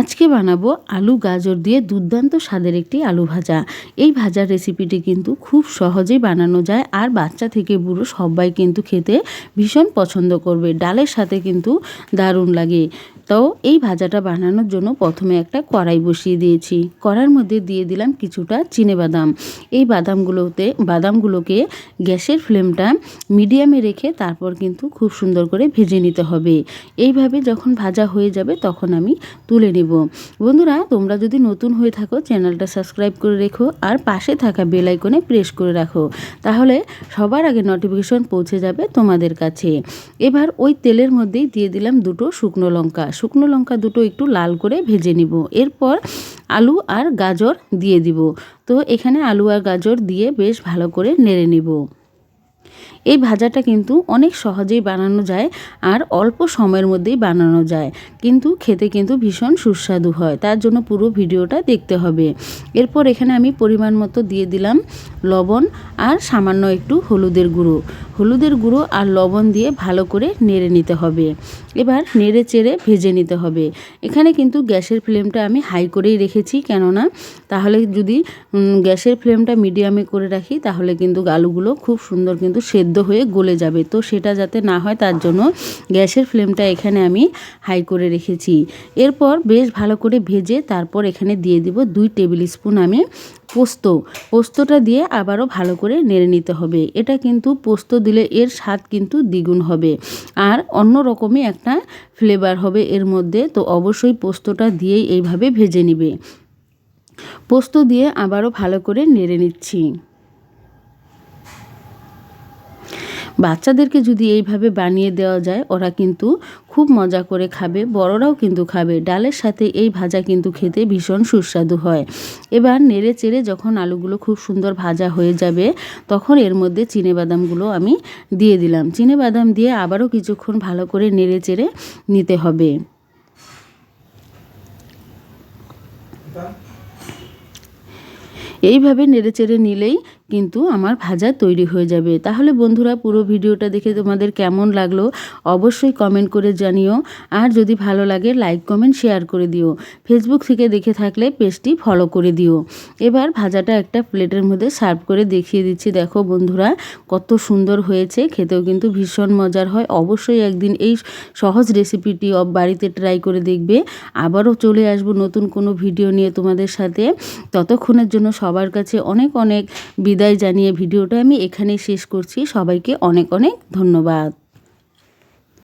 আজকে বানাবো আলু গাজর দিয়ে দুর্দান্ত স্বাদের একটি আলু ভাজা। এই ভাজার রেসিপিটি কিন্তু খুব সহজেই বানানো যায় আর বাচ্চা থেকে বুড়ো সবাই কিন্তু খেতে ভীষণ পছন্দ করবে। ডালের সাথে কিন্তু দারুণ লাগে। তো এই ভাজাটা বানানোর জন্য প্রথমে একটা কড়াই বসিয়ে দিয়েছি। কড়ার মধ্যে দিয়ে দিলাম কিছুটা চিনে বাদাম। এই বাদামগুলোতে, বাদামগুলোকে গ্যাসের ফ্লেমটা মিডিয়ামে রেখে তারপর কিন্তু খুব সুন্দর করে ভেজে নিতে হবে। এইভাবে যখন ভাজা হয়ে যাবে তখন আমি তুলে নেব। বন্ধুরা, তোমরা যদি নতুন হয়ে থাকো, চ্যানেলটা সাবস্ক্রাইব করে রেখো আর পাশে থাকা বেল আইকনে প্রেস করে রাখো। তাহলে সবার আগে নোটিফিকেশন পৌঁছে যাবে তোমাদের কাছে। এবার ওই তেলের মধ্যেই দিয়ে দিলাম দুটো শুকনো লঙ্কা। শুকনো লঙ্কা দুটো একটু লাল করে ভেজে নিব। এরপর আলু আর গাজর দিয়ে দিব। তো এখানে আলু আর গাজর দিয়ে বেশ ভালো করে নেড়ে নিব। এই ভাজাটা কিন্তু অনেক সহজেই বানানো যায় আর অল্প সময়ের মধ্যেই বানানো যায়। কিন্তু খেতে কিন্তু ভীষণ সুস্বাদু হয়, তার জন্য পুরো ভিডিওটা দেখতে হবে। এরপর এখানে আমি পরিমাণ মতো দিয়ে দিলাম লবণ আর সামান্য একটু হলুদের গুঁড়ো। হলুদের গুঁড়ো আর লবণ দিয়ে ভালো করে নেড়ে নিতে হবে। এবার নেড়ে চেড়ে ভেজে নিতে হবে। এখানে কিন্তু গ্যাসের ফ্লেমটা আমি হাই করেই রেখেছি, কেননা তাহলে যদি গ্যাসের ফ্লেমটা মিডিয়ামে করে রাখি, তাহলে কিন্তু আলুগুলো খুব সুন্দর কিন্তু সেদ্ধ হয়ে গলে যাবে। তো সেটা যাতে না হয়, তার জন্য গ্যাসের ফ্লেমটা এখানে আমি হাই করে রেখেছি। এরপর বেশ ভালো করে ভেজে তারপর এখানে দিয়ে দিব দুই টেবিল স্পুন আমি পোস্ত, পোস্তটা দিয়ে আবারও ভালো করে নেড়ে নিতে হবে। এটা কিন্তু পোস্ত দিলে এর স্বাদ কিন্তু দ্বিগুণ হবে। আর অন্য রকমই একটা ফ্লেভার হবে এর মধ্যে, তো অবশ্যই পোস্তটা দিয়েই এইভাবে ভেজে নিবে। পোস্ত দিয়ে আবারও ভালো করে নেড়ে নিচ্ছি। বাচ্চাদেরকে যদি এইভাবে বানিয়ে দেওয়া যায়, ওরা কিন্তু খুব মজা করে খাবে, বড়রাও কিন্তু খাবে। ডালের সাথে এই ভাজা কিন্তু খেতে ভীষণ সুস্বাদু হয়। এবার নেড়ে চেড়ে যখন আলুগুলো খুব সুন্দর ভাজা হয়ে যাবে, তখন এর মধ্যে বাদামগুলো আমি দিয়ে দিলাম। বাদাম দিয়ে আবারও কিছুক্ষণ ভালো করে নেড়ে চেড়ে নিতে হবে। এইভাবে নেড়ে চেড়ে নিলেই কিন্তু আমার ভাজা তৈরি হয়ে যাবে। তাহলে বন্ধুরা পুরো ভিডিওটা দেখে তোমাদের কেমন লাগল অবশ্যই কমেন্ট করে জানিও। আর যদি ভালো লাগে লাইক কমেন্ট শেয়ার করে দিও। ফেসবুক থেকে দেখে থাকলে পেজটি ফলো করে দিও। এবার ভাজাটা একটা প্লেটের মধ্যে সার্ভ করে দেখিয়ে দিচ্ছি। দেখো বন্ধুরা, কত সুন্দর হয়েছে। খেতেও কিন্তু ভীষণ মজার হয়। অবশ্যই একদিন এই সহজ রেসিপিটি বাড়িতে ট্রাই করে দেখবে। আবারও চলে আসব নতুন কোনো ভিডিও নিয়ে তোমাদের সাথে। ততক্ষণের জন্য সবার কাছে অনেক অনেক বিদায় জানিয়ে ভিডিওটা আমি এখানেই শেষ করছি। সবাইকে অনেক অনেক ধন্যবাদ।